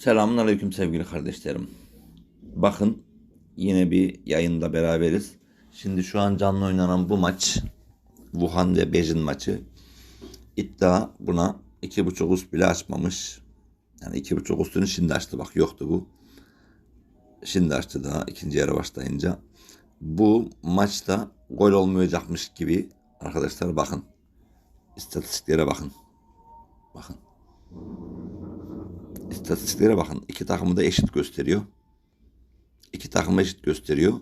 Selamun Aleyküm sevgili kardeşlerim. Bakın yine bir yayında beraberiz. Şimdi şu an canlı oynanan bu maç Wuhan ve Beijing maçı. İddia buna iki buçuk üst bile açmamış. Yani iki buçuk üstünü şimdi açtı bak yoktu bu. Şimdi açtı daha ikinci yarı başlayınca. Bu maçta gol olmayacakmış gibi arkadaşlar bakın. İstatistiklere bakın. Bakın. İstatistiklere bakın. İki takımı da eşit gösteriyor. İki takım eşit gösteriyor.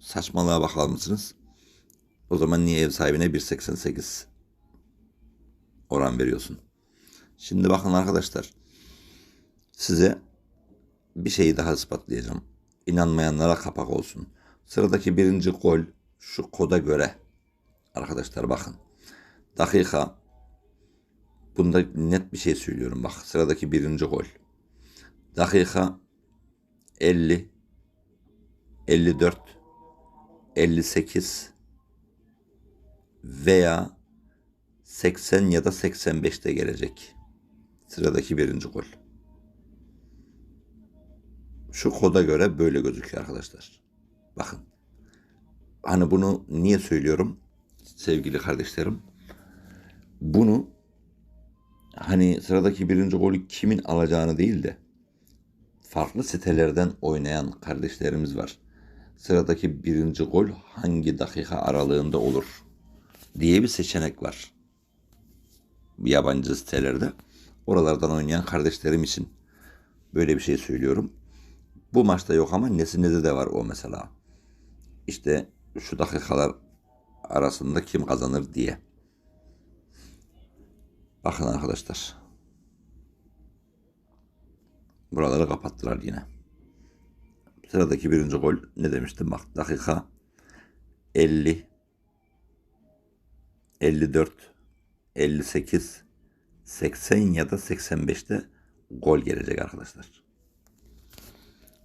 Saçmalığa bakar mısınız? O zaman niye ev sahibine 1.88 oran veriyorsun? Şimdi bakın arkadaşlar. Size bir şeyi daha ispatlayacağım. İnanmayanlara kapak olsun. Sıradaki birinci gol şu koda göre. Arkadaşlar bakın. Dakika Bunda net bir şey söylüyorum bak. Sıradaki birinci gol. Dakika 50 54 58 veya 80 ya da 85'te gelecek. Sıradaki birinci gol. Şu koda göre böyle gözüküyor arkadaşlar. Bakın. Hani bunu niye söylüyorum sevgili kardeşlerim? Bunu hani sıradaki birinci golü kimin alacağını değil de farklı sitelerden oynayan kardeşlerimiz var. Sıradaki birinci gol hangi dakika aralığında olur diye bir seçenek var. Yabancı sitelerde. Oralardan oynayan kardeşlerim için böyle bir şey söylüyorum. Bu maçta yok ama Nesine'de de var o mesela. İşte şu dakikalar arasında kim kazanır diye. Bakın arkadaşlar. Buraları kapattılar yine. Sıradaki birinci gol ne demiştim? Bak dakika 50 54 58 80 ya da 85'te gol gelecek arkadaşlar.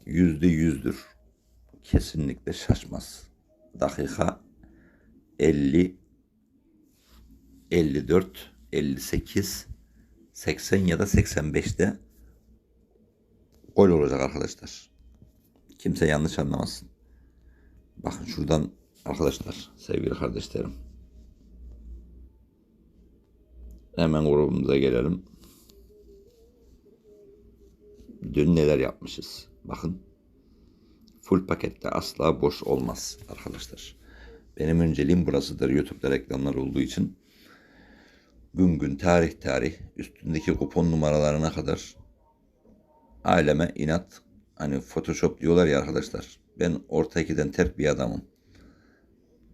Yüzde yüzdür. Kesinlikle şaşmaz. Dakika 50 54 58 80 ya da 85'te gol olacak arkadaşlar. Kimse yanlış anlamasın. Bakın şuradan arkadaşlar sevgili kardeşlerim. Hemen grubumuza gelelim. Dün neler yapmışız. Bakın. Full pakette asla boş olmaz arkadaşlar. Benim önceliğim burasıdır. YouTube'da reklamlar olduğu için gün gün tarih tarih üstündeki kupon numaralarına kadar aleme inat hani photoshop diyorlar ya arkadaşlar ben orta ikiden terk bir adamım.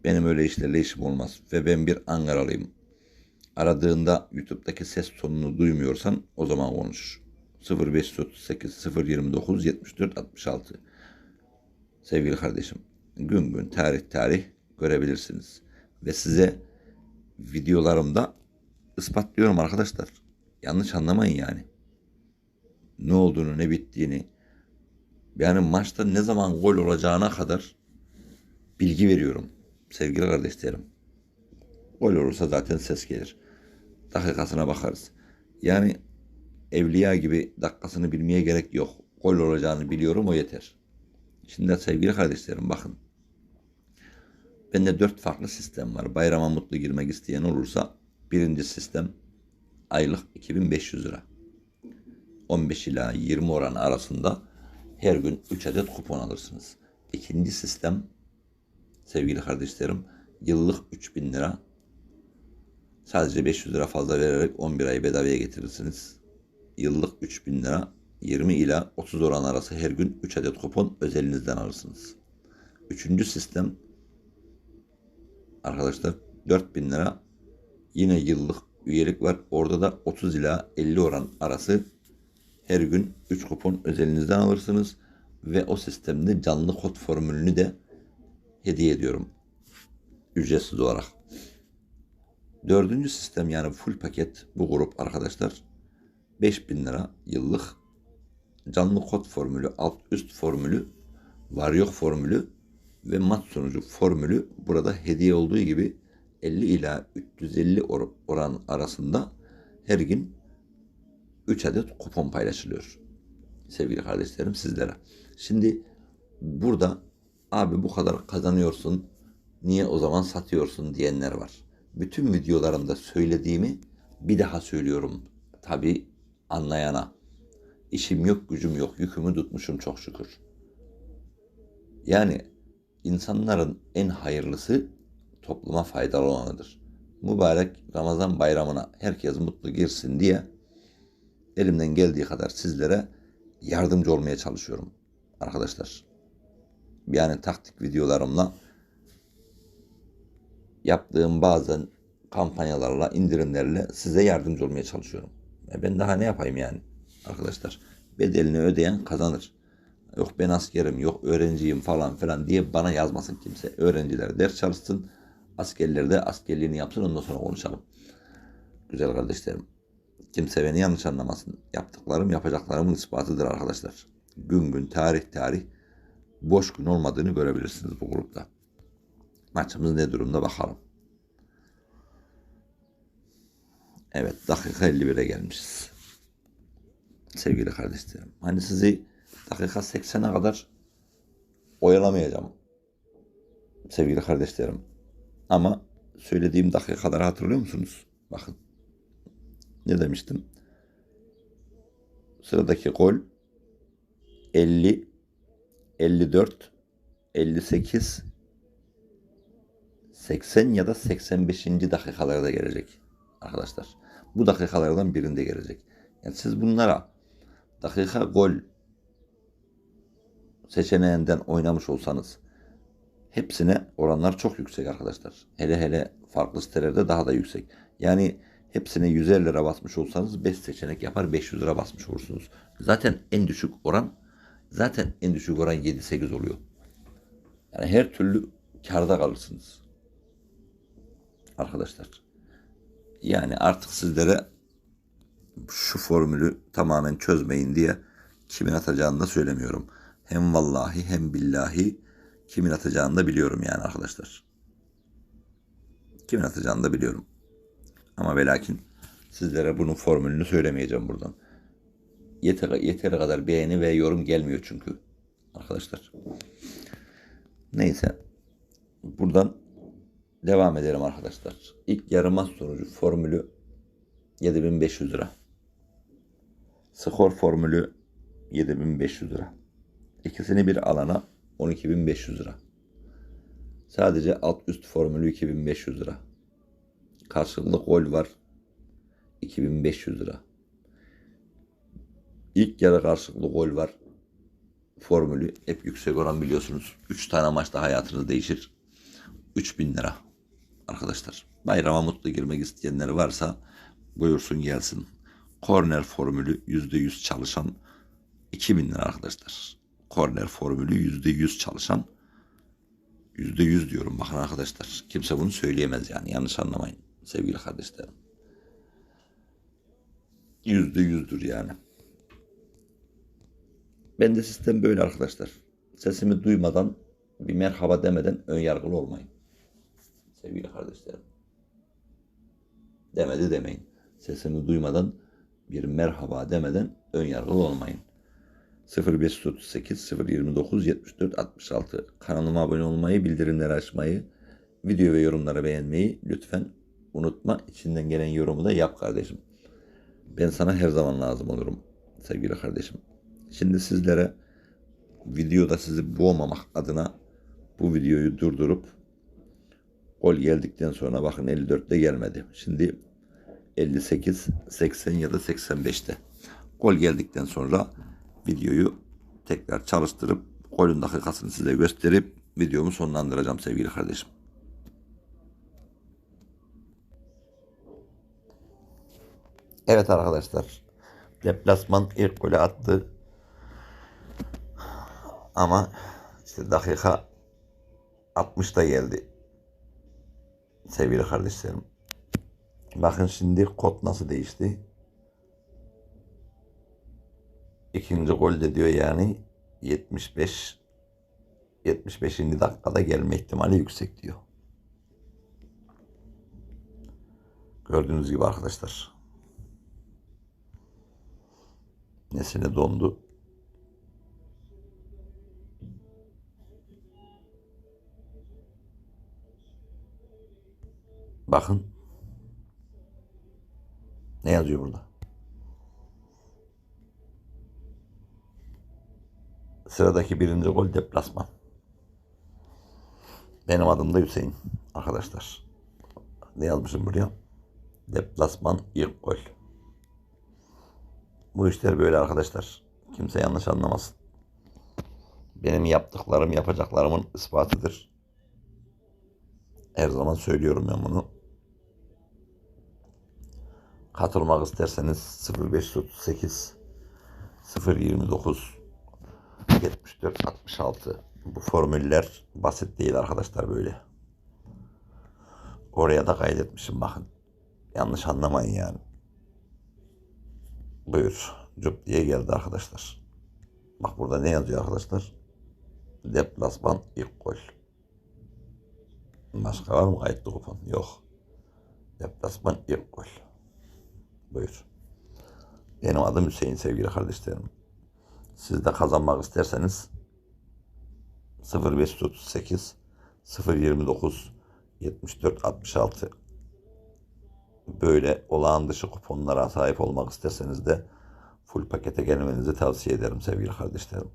Benim öyle işlerle işim olmaz ve ben bir Ankaralıyım aradığında YouTube'daki ses tonunu duymuyorsan o zaman konuş. 0538 029 74 66 sevgili kardeşim gün gün tarih tarih görebilirsiniz. Ve size videolarımda ispatlıyorum arkadaşlar. Yanlış anlamayın yani. Ne olduğunu, ne bittiğini. Yani maçta ne zaman gol olacağına kadar bilgi veriyorum sevgili kardeşlerim. Gol olursa zaten ses gelir. Dakikasına bakarız. Yani evliya gibi dakikasını bilmeye gerek yok. Gol olacağını biliyorum o yeter. Şimdi sevgili kardeşlerim bakın. Bende dört farklı sistem var. Bayrama mutlu girmek isteyen olursa Birinci sistem aylık 2500 lira. 15 ila 20 oran arasında her gün 3 adet kupon alırsınız. İkinci sistem sevgili kardeşlerim yıllık 3000 lira. Sadece 500 lira fazla vererek 11 ay bedavaya getirirsiniz. Yıllık 3000 lira 20 ila 30 oran arası her gün 3 adet kupon özelinizden alırsınız. Üçüncü sistem arkadaşlar 4000 lira Yine yıllık üyelik var. Orada da 30 ila 50 oran arası her gün 3 kupon özelinizden alırsınız. Ve o sistemde canlı kod formülünü de hediye ediyorum. Ücretsiz olarak. Dördüncü sistem yani full paket bu grup arkadaşlar. 5000 lira yıllık canlı kod formülü, alt üst formülü, var yok formülü ve mat sonucu formülü burada hediye olduğu gibi 50 ila 350 or oran arasında her gün 3 adet kupon paylaşılıyor. sevgili kardeşlerim sizlere. Şimdi burada abi bu kadar kazanıyorsun niye o zaman satıyorsun diyenler var. Bütün videolarımda söylediğimi bir daha söylüyorum. Tabi anlayana. İşim yok, gücüm yok, yükümü tutmuşum çok şükür. Yani insanların en hayırlısı topluma faydalı olanıdır. Mübarek Ramazan bayramına herkes mutlu girsin diye elimden geldiği kadar sizlere yardımcı olmaya çalışıyorum arkadaşlar. Yani taktik videolarımla yaptığım bazen kampanyalarla, indirimlerle size yardımcı olmaya çalışıyorum. E ben daha ne yapayım yani arkadaşlar? Bedelini ödeyen kazanır. Yok ben askerim, yok öğrenciyim falan filan diye bana yazmasın kimse. Öğrenciler ders çalışsın, askerler de askerliğini yapsın ondan sonra konuşalım. Güzel kardeşlerim. Kimse beni yanlış anlamasın. Yaptıklarım yapacaklarımın ispatıdır arkadaşlar. Gün gün tarih tarih boş gün olmadığını görebilirsiniz bu grupta. Maçımız ne durumda bakalım. Evet dakika 51'e gelmişiz. Sevgili kardeşlerim. Hani sizi dakika 80'e kadar oyalamayacağım. Sevgili kardeşlerim. Ama söylediğim dakikaları hatırlıyor musunuz? Bakın. Ne demiştim? Sıradaki gol 50 54 58 80 ya da 85. dakikalarda gelecek arkadaşlar. Bu dakikalardan birinde gelecek. Yani siz bunlara dakika gol seçeneğinden oynamış olsanız hepsine oranlar çok yüksek arkadaşlar. Hele hele farklı sitelerde daha da yüksek. Yani hepsine 150 lira basmış olsanız 5 seçenek yapar 500 lira basmış olursunuz. Zaten en düşük oran zaten en düşük oran 7-8 oluyor. Yani her türlü karda kalırsınız. Arkadaşlar. Yani artık sizlere şu formülü tamamen çözmeyin diye kimin atacağını da söylemiyorum. Hem vallahi hem billahi kimin atacağını da biliyorum yani arkadaşlar. Kimin atacağını da biliyorum. Ama ve sizlere bunun formülünü söylemeyeceğim buradan. Yeter, yeteri kadar beğeni ve yorum gelmiyor çünkü arkadaşlar. Neyse. Buradan devam edelim arkadaşlar. İlk yarıma sonucu formülü 7500 lira. Skor formülü 7500 lira. İkisini bir alana 12500 lira. Sadece alt üst formülü 2500 lira. Karşılıklı gol var 2500 lira. İlk yarı karşılıklı gol var. Formülü hep yüksek oran biliyorsunuz. 3 tane maçta hayatınız değişir. 3000 lira arkadaşlar. Bayrama mutlu girmek isteyenler varsa buyursun gelsin. Korner formülü %100 çalışan 2000 lira arkadaşlar. Korner formülü %100 çalışan %100 diyorum bakın arkadaşlar. Kimse bunu söyleyemez yani yanlış anlamayın sevgili kardeşlerim. %100'dür yani. Ben de sistem böyle arkadaşlar. Sesimi duymadan bir merhaba demeden ön yargılı olmayın. Sevgili kardeşlerim. Demedi demeyin. Sesimi duymadan bir merhaba demeden ön yargılı olmayın. 0538 029 74 66 kanalıma abone olmayı, bildirimleri açmayı, video ve yorumları beğenmeyi lütfen unutma. İçinden gelen yorumu da yap kardeşim. Ben sana her zaman lazım olurum sevgili kardeşim. Şimdi sizlere videoda sizi boğmamak adına bu videoyu durdurup gol geldikten sonra bakın 54'te gelmedi. Şimdi 58, 80 ya da 85'te. Gol geldikten sonra videoyu tekrar çalıştırıp golün dakikasını size gösterip videomu sonlandıracağım sevgili kardeşim. Evet arkadaşlar. Deplasman ilk golü attı. Ama işte dakika 60'da geldi. Sevgili kardeşlerim. Bakın şimdi kod nasıl değişti. İkinci gol de diyor yani 75 75. dakikada gelme ihtimali yüksek diyor. Gördüğünüz gibi arkadaşlar. nesine dondu? Bakın. Ne yazıyor burada? Sıradaki birinci gol deplasman. Benim adım da Hüseyin arkadaşlar. Ne yazmışım buraya? Deplasman ilk gol. Bu işler böyle arkadaşlar. Kimse yanlış anlamasın. Benim yaptıklarım yapacaklarımın ispatıdır. Her zaman söylüyorum ben bunu. Katılmak isterseniz 0538 029 74 66 bu formüller basit değil arkadaşlar böyle. Oraya da kaydetmişim bakın. Yanlış anlamayın yani. Buyur. Cüp diye geldi arkadaşlar. Bak burada ne yazıyor arkadaşlar? Deplasman ilk gol. Başka var mı kayıtlı kupon? Yok. Deplasman ilk gol. Buyur. Benim adım Hüseyin sevgili kardeşlerim. Siz de kazanmak isterseniz 0538 029 74 66 böyle olağan dışı kuponlara sahip olmak isterseniz de full pakete gelmenizi tavsiye ederim sevgili kardeşlerim.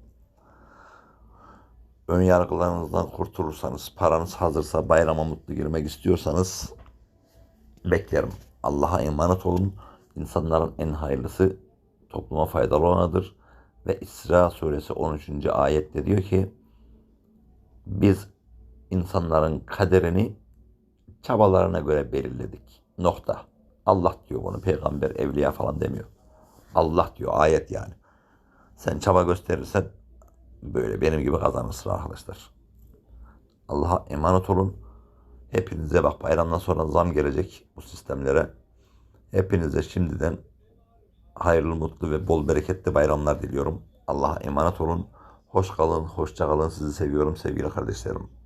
Ön yargılarınızdan kurtulursanız, paranız hazırsa, bayrama mutlu girmek istiyorsanız beklerim. Allah'a emanet olun. İnsanların en hayırlısı topluma faydalı olanıdır. Ve İsra suresi 13. ayette diyor ki biz insanların kaderini çabalarına göre belirledik. Nokta. Allah diyor bunu. Peygamber, evliya falan demiyor. Allah diyor. Ayet yani. Sen çaba gösterirsen böyle benim gibi kazanırsın arkadaşlar. Allah'a emanet olun. Hepinize bak bayramdan sonra zam gelecek bu sistemlere. Hepinize şimdiden hayırlı, mutlu ve bol bereketli bayramlar diliyorum. Allah'a emanet olun. Hoş kalın, hoşça kalın. Sizi seviyorum sevgili kardeşlerim.